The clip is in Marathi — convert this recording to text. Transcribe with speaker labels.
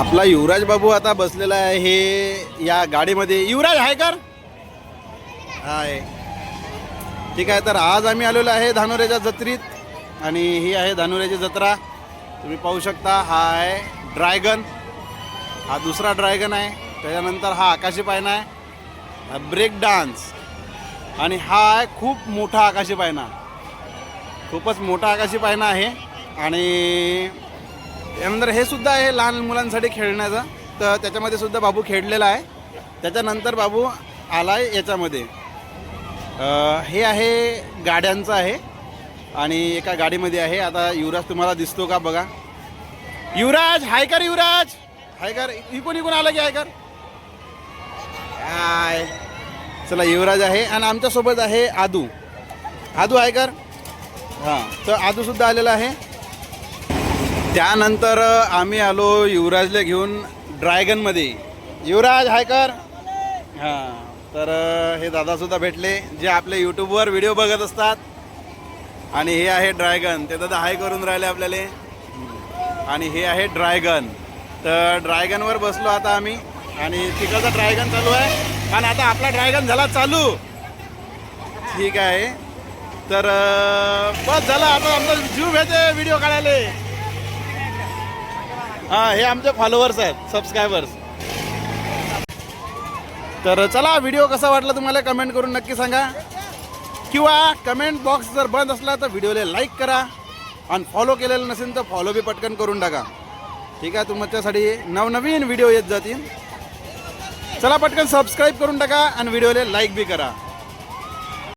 Speaker 1: आपला युवराज बाबू आता बसलेला आहे हे या गाडीमध्ये. युवराज आहे कर. हाय. ठीक आहे तर आज आम्ही आलेलो आहे धानोऱ्याच्या जत्रेत आणि ही आहे धानोऱ्याची जत्रा. तुम्ही पाहू शकता हा आहे ड्रॅगन. हा दुसरा ड्रॅगन आहे. त्याच्यानंतर हा आकाशी पायना आहे. हा ब्रेक डान्स. आणि हा आहे खूप मोठा आकाशी पायना. खूपच मोठा आकाशी पायना आहे. आणि त्यानंतर हे सुद्धा आहे लहान मुलांसाठी खेळण्याचा. तर त्याच्यामध्ये सुद्धा बाबू खेळलेला आहे. त्याच्यानंतर बाबू आला आहे याच्यामध्ये हे आहे गाड्यांचं आहे. आणि एका गाडीमध्ये आहे. आता युवराज तुम्हाला दिसतो का बघा. युवराज हाय कर युवराज. हाय कर. इकून इकून आलं की हाय कर. हाय. चला युवराज आहे आणि आमच्यासोबत आहे आदू. आदू हाय कर. हां तर आदूसुद्धा आलेला आहे. त्यानंतर आम्ही आलो युवराजला घेऊन ड्रॅगनमध्ये. युवराज हाय कर. हां तर हे दादासुद्धा भेटले जे आपले यूट्यूबवर व्हिडिओ बघत असतात. आणि हे आहे ड्रॅगन. ते दादा हाय करून राहिले आपल्याला. आणि हे आहे ड्रॅगन. तर ड्रॅगनवर बसलो आता आम्ही. आणि तिकडचा ड्रॅगन चालू आहे. आणि आता आपला ड्रॅगन झाला चालू. ठीक आहे. तर बस झालं. आता आमचा जीव भेटे व्हिडिओ काढायला. हां हे आमचे फॉलोअर्स आहेत सबस्क्रायबर्स तर चला व्हिडिओ कसा वाटला तुम्हाला कमेंट करून नक्की सांगा. किंवा कमेंट बॉक्स जर बंद असला तर व्हिडिओला लाईक करा आणि फॉलो केलेलं नसेल तर फॉलो बी पटकन करून टाका. ठीक आहे तुमच्यासाठी नवनवीन व्हिडिओ येत जातील. चला पटकन सबस्क्राईब करून टाका आणि व्हिडिओला लाईक बी करा.